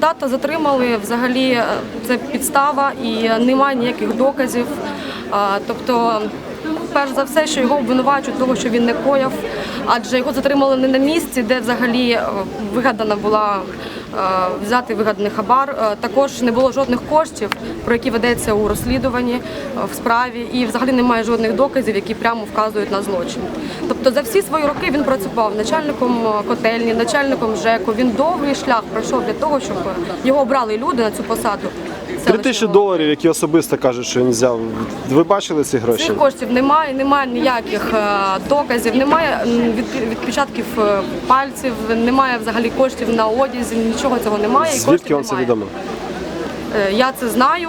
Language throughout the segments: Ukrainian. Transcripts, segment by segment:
Тата затримали взагалі е, це підстава і немає ніяких доказів. Тобто, перш за все, що його обвинувачують того, що він не кояв, адже його затримали не на місці, де взагалі е, вигадана була е, взяти вигаданий хабар. Е, Також не було жодних коштів, про які ведеться у розслідуванні е, в справі, і взагалі немає жодних доказів, які прямо вказують на злочин. Тобто за всі свої роки він працював начальником е, котельні, начальником ЖЕКу. Він довгий шлях пройшов для того, щоб його обрали люди на цю посаду. Три тисячі доларів, які особисто кажуть, що він взяв. Ви бачили ці гроші? Цих коштів немає, немає ніяких е, доказів, немає від- відпечатків е, пальців, немає взагалі коштів на одязі, нічого цього немає. і Звідки вам це відомо? Е, Я це знаю.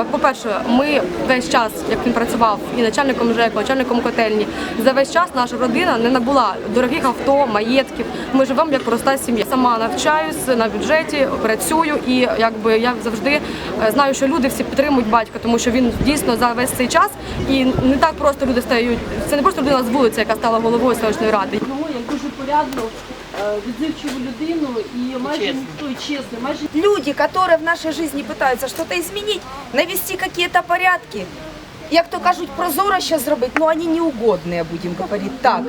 Е, По-перше, ми весь час, як він працював, і начальником ЖЕКу, начальником котельні, за весь час наша родина не набула дорогих авто, маєтків. Ми живемо як проста сім'я. Сама навчаюсь на бюджеті, працюю, і якби я завжди е, знаю, що люди всі підтримують батька, тому що він дійсно за весь цей час і не так просто люди стають. Це не просто людина з вулиці, яка стала головою селищної ради. Як дуже порядну, е, відзивчиву людину і майже ніхто і чесний, майже люди, которые в нашей жизни пытаются что-то изменить, навести какие-то порядки. Як то кажуть, прозоро ще зробити, ну вони неугодні, будемо говорити так.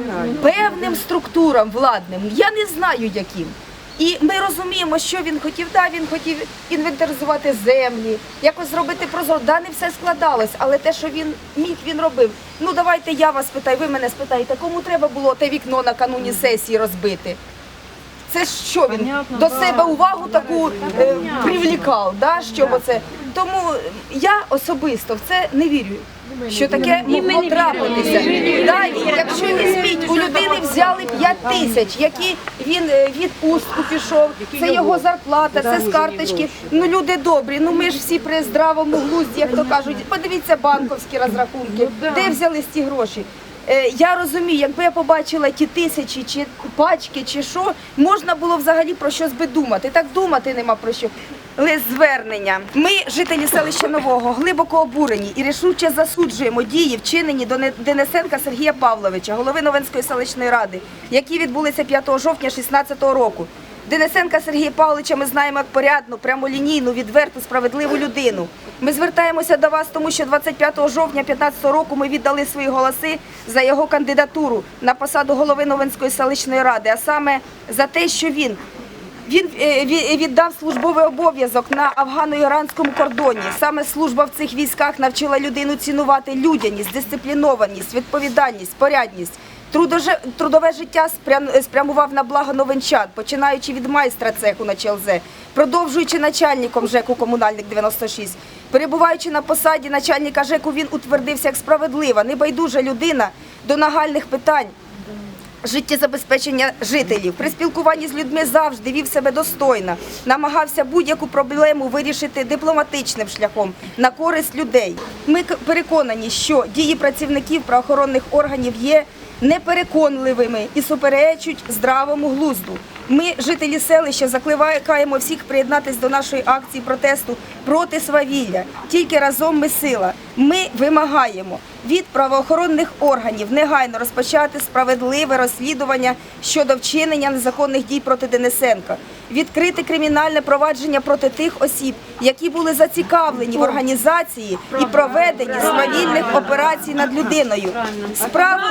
Певним структурам владним, я не знаю яким. І ми розуміємо, що він хотів. Да, він хотів інвентаризувати землі, якось зробити прозоро. Да, не все складалось, але те, що він міг, він робив. Ну давайте я вас питаю, ви мене спитаєте, кому треба було те вікно накануні сесії розбити? Це що він Понятно, до да. себе увагу таку е, привлікав, да, що це. Тому я особисто в це не вірю. Що таке могло трапитися. Да, і якщо візьміть, у людини взяли 5 тисяч, які він е, відпустку пішов, це його зарплата, це з карточки. Ну люди добрі, ну ми ж всі при здравому глузді, як то кажуть, подивіться банковські розрахунки, де взялись ці гроші. Е, Я розумію, якби я побачила ті тисячі чи пачки, чи що, можна було взагалі про щось би думати. Так думати нема про що. Лист звернення. Ми, жителі селища Нового, глибоко обурені і рішуче засуджуємо дії, вчинені до Денисенка Сергія Павловича, голови Новинської селищної ради, які відбулися 5 жовтня 2016 року. Денисенка Сергія Павловича ми знаємо як порядну, прямолінійну, відверту, справедливу людину. Ми звертаємося до вас, тому що 25 жовтня 2015 року ми віддали свої голоси за його кандидатуру на посаду голови Новинської селищної ради, а саме за те, що він він е, віддав службовий обов'язок на афгано-іранському кордоні. Саме служба в цих військах навчила людину цінувати людяність, дисциплінованість, відповідальність, порядність. Трудоже- Трудове життя спрям- спрямував на благо новинчан, починаючи від майстра цеху на ЧЛЗ, продовжуючи начальником ЖЕКу комунальник 96. Перебуваючи на посаді начальника ЖЕКу, він утвердився як справедлива, небайдужа людина до нагальних питань життєзабезпечення жителів. При спілкуванні з людьми завжди вів себе достойно, намагався будь-яку проблему вирішити дипломатичним шляхом на користь людей. Ми переконані, що дії працівників правоохоронних органів є непереконливими і суперечуть здравому глузду. Ми, жителі селища, закликаємо всіх приєднатися до нашої акції протесту проти свавілля. Тільки разом ми сила. Ми вимагаємо від правоохоронних органів негайно розпочати справедливе розслідування щодо вчинення незаконних дій проти Денисенка, відкрити кримінальне провадження проти тих осіб, які були зацікавлені в організації і проведенні свавільних операцій над людиною. Справу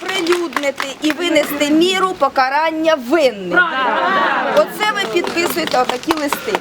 оприлюднити і винести міру покарання винних. Оце ви підписуєте отакі листи.